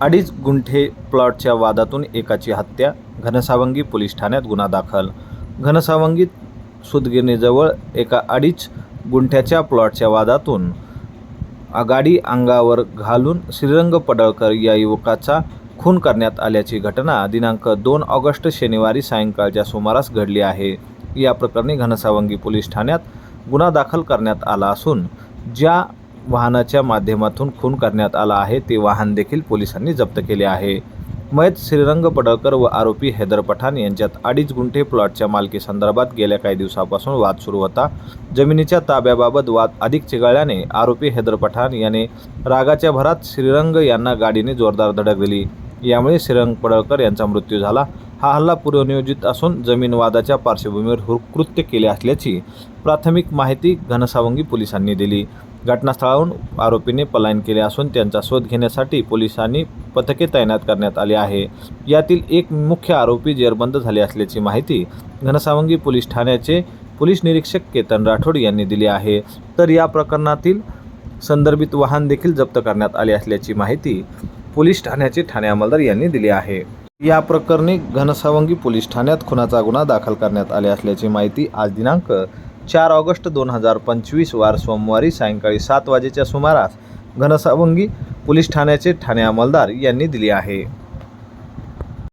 अडीच गुंठे प्लॉटच्या वादातून एकाची हत्या घनसावंगी पोलीस ठाण्यात गुन्हा दाखल. घनसावंगीत सुदगिरणीजवळ एका अडीच गुंठ्याच्या प्लॉटच्या वादातून आघाडी अंगावर घालून श्रीरंग पडळकर या युवकाचा खून करण्यात आल्याची घटना दिनांक दोन ऑगस्ट शनिवारी सायंकाळच्या सुमारास घडली आहे. या प्रकरणी घनसावंगी पोलीस ठाण्यात गुन्हा दाखल करण्यात आला असून ज्या वाहनाच्या माध्यमातून खून करण्यात आला आहे. ते वाहन देखील पोलिसांनी जप्त केले आहे. मयत श्रीरंग पडळकर व आरोपी हैदर पठाण यांच्यात अडीच गुंठे प्लॉटच्या मालकीसंदर्भात गेल्या काही दिवसापासून वाद सुरू होता. जमिनीच्या ताब्याबाबत वाद अधिक चिघळल्याने आरोपी हैदर पठाण याने रागाच्या भरात श्रीरंग यांना गाडीने जोरदार धडक दिली. यामुळे श्रीरंग पडळकर यांचा मृत्यू झाला. हा हल्ला पूर्वनियोजित असून जमीन वादाच्या पार्श्वभूमीवर हु- कृत्य केले असल्याची प्राथमिक माहिती घनसावंगी पोलिसांनी दिली. घटनास्थळावरून आरोपीने पलायन केले असून त्यांचा शोध घेण्यासाठी पोलिसांनी पथके तैनात करण्यात आली आहे. यातील एक मुख्य आरोपी जेरबंद झाले असल्याची माहिती घनसावंगी पोलीस ठाण्याचे पोलीस निरीक्षक केतन राठोड यांनी दिली आहे. तर या प्रकरणातील संदर्भित वाहन देखील जप्त करण्यात आले असल्याची माहिती पोलीस ठाण्याचे ठाणे अंमलदार यांनी दिली आहे. या प्रकरणी घनसावंगी पोलीस ठाण्यात खुनाचा गुन्हा दाखल करण्यात आले असल्याची माहिती आज दिनांक चार ऑगस्ट दोन हजार पंचवीस वार सोमवारी सायंकाळी सात वाजेच्या सुमारास घनसावंगी पोलीस ठाण्याचे ठाणे अंमलदार यांनी दिली आहे.